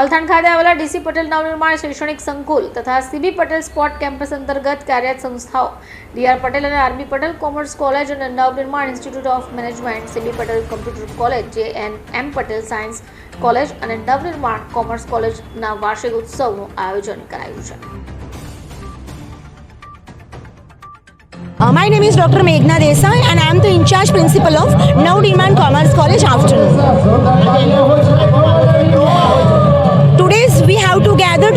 અલથાણ ખાતે આવેલા ડીસી પટેલ નવનિર્માણ શૈક્ષણિક સંકુલ તથા સીબી પટેલ સ્પોર્ટ કેમ્પસ અંતર્ગત કાર્યરત સંસ્થાઓ ડીઆર પટેલ અને આરબી પટેલ કોમર્સ કોલેજ અને Navnirman institute of management CB Patel computer college J N M Patel science college અને નવનિર્માણ કોમર્સ કોલેજના વાર્ષિક ઉત્સવનું આયોજન કરાયું છે Uh, my name is Dr. Meghna Desai and I am the in charge principal of Now Demand Commerce.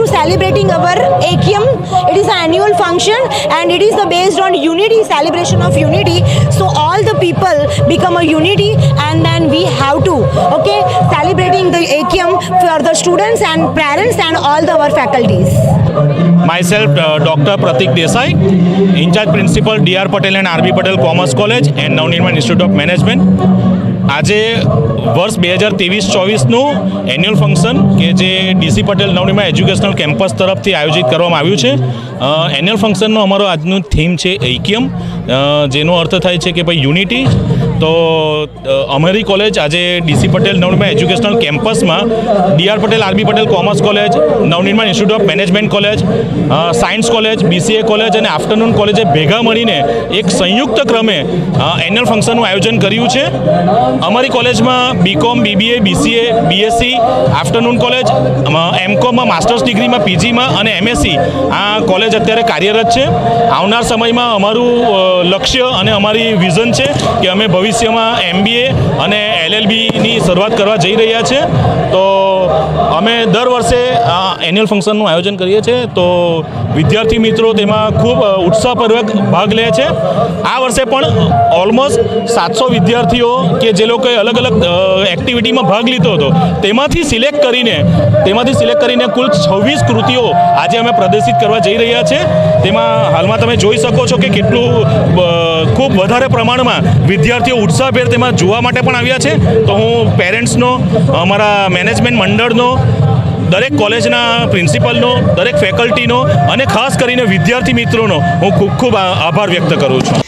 to celebrating our A.K.M. It is an annual function and it is based on unity, celebration of unity. So all the people become a unity and then we have to, okay, celebrating the A.K.M. for the students and parents and all the, our faculties. Myself, uh, Dr. Pratik Desai, in charge principal, Dr. Patel and R.B. Patel Commerce College and Navnirman Institute of Management. આજે વર્ષ બે હજાર ત્રેવીસ ચોવીસનું annual function કે જે DC Patel નવનીમાં educational campus તરફથી આયોજિત કરવામાં આવ્યું છે. એન્યુઅલ ફંક્શનનો અમારો આજનું થીમ છે ઐક્યમ જેનો અર્થ થાય છે કે ભાઈ યુનિટી તો અમારી કોલેજ આજે ડીસી પટેલ નવનિર્માણ એજ્યુકેશનલ કેમ્પસમાં DR Patel RB Patel commerce college, Navnirman institute of management college science college, BCA college અને આફ્ટરનૂન કોલેજે ભેગા મળીને એક સંયુક્ત ક્રમે એન્યુઅલ ફંક્શનનું આયોજન કર્યું છે. અમારી કોલેજમાં BCom, BBA, BCA, BSc, afternoon college એમકોમમાં masters ડિગ્રીમાં, પીજીમાં અને એમએસસી આ કોલેજ અત્યારે કાર્યરત છે. આવનાર સમયમાં અમારું લક્ષ્ય અને અમારી વિઝન છે કે અમે ભવિષ્યમાં એમબીએ અને એલએલબીની શરૂઆત કરવા જઈ રહ્યા છે. તો અમે દર વર્ષે આ એન્યુઅલ ફંક્શનનું આયોજન કરીએ છીએ. તો વિદ્યાર્થી મિત્રો તેમાં ખૂબ ઉત્સાહપૂર્વક ભાગ લે છે. આ વર્ષે પણ ઓલમોસ્ટ સાતસો વિદ્યાર્થીઓ કે જે લોકોએ અલગ અલગ એક્ટિવિટીમાં ભાગ લીધો હતો, તેમાંથી સિલેક્ટ કરીને, તેમાંથી સિલેક્ટ કરીને કુલ છવ્વીસ કૃતિઓ આજે અમે પ્રદર્શિત કરવા જઈ રહ્યા છે. તેમાં હાલમાં તમે જોઈ શકો છો કે કેટલું ખૂબ વધારે પ્રમાણમાં વિદ્યાર્થીઓ ઉત્સાહભેર તેમાં જોવા માટે પણ આવ્યા છે. તો હું પેરેન્ટ્સનો, અમારા મેનેજમેન્ટ મંડળનો, દરેક કોલેજના પ્રિન્સિપલનો, દરેક ફેકલ્ટીનો અને ખાસ કરીને વિદ્યાર્થી મિત્રોનો હું ખૂબ ખૂબ આભાર વ્યક્ત કરું છું.